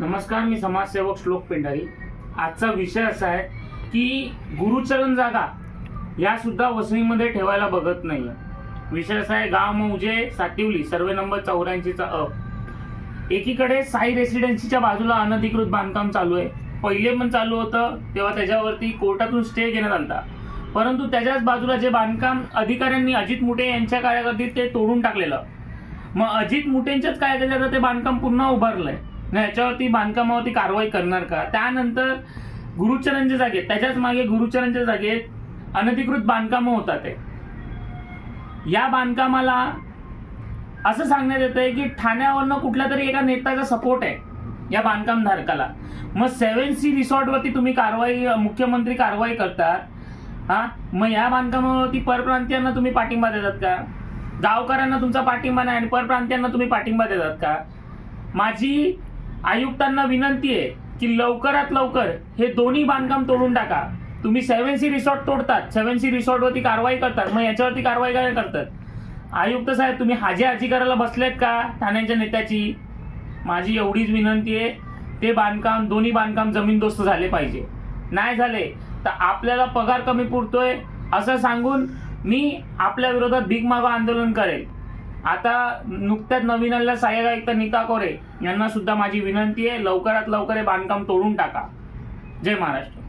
नमस्कार मी समाजसेवक श्लोक पेंढारी. आजचा विषय असा आहे की गुरुचरण जागा या सुद्धा वसईमध्ये ठेवायला बघत नाही विषय असा आहे गाव मौजे सातिवली सर्वे नंबर चौऱ्याऐंशीचा अ. एकीकडे साई रेसिडेन्सीच्या बाजूला अनधिकृत बांधकाम चालू आहे. पहिले पण चालू होतं तेव्हा त्याच्यावरती कोर्टातून स्टे घेण्यात आला परंतु त्याच्याच बाजूला जे बांधकाम अधिकाऱ्यांनी अजित मुठे यांच्या कार्यकर्तीत ते तोडून टाकलेलं. मग अजित मुठेंच्याच काय ते बांधकाम पुन्हा उभारलंय. ना याच्यावरती बांधकामावरती कारवाई करणार का? त्यानंतर गुरुचरणच्या जागेत त्याच्याच मागे गुरुचरणच्या जागेत अनधिकृत बांधकामं होतात आहे या बांधकामाला असं सांगण्यात येतं आहे की ठाण्यावरनं कुठल्या तरी एका नेत्याचा सपोर्ट आहे या बांधकाम धारकाला मग सेव्हन सी रिसॉर्टवरती तुम्ही कारवाई मुख्यमंत्री कारवाई करतात हा? मग या बांधकामावरती परप्रांतीयांना तुम्ही पाठिंबा देतात का? गावकऱ्यांना तुमचा पाठिंबा नाही आणि परप्रांतीयांना तुम्ही पाठिंबा देतात का? माझी आयुक्तांना विनंती आहे की लवकरात लवकर हे दोन्ही बांधकाम तोडून टाका. तुम्ही सेव्हन सी रिसॉर्ट तोडतात. सेव्हन सी रिसॉर्टवरती कारवाई करतात. मग याच्यावरती कारवाई काय करतात? आयुक्त साहेब तुम्ही हाजी हाजी करायला बसलेत का? ठाण्याच्या नेत्याची. माझी एवढीच विनंती आहे. ते बांधकाम दोन्ही बांधकाम जमीनदोस्त झाले पाहिजे. नाही झाले तर आपल्याला पगार कमी पुरतोय असं सांगून मी आपल्या विरोधात भीक मागा आंदोलन करेल. आता नुकत्याच नवीन आलेल्या सहाय्यक आयुक्त नीता कोरे यांना सुद्धा माझी विनंती आहे लवकरात लवकर हे बांधकाम तोडून टाका. जय महाराष्ट्र.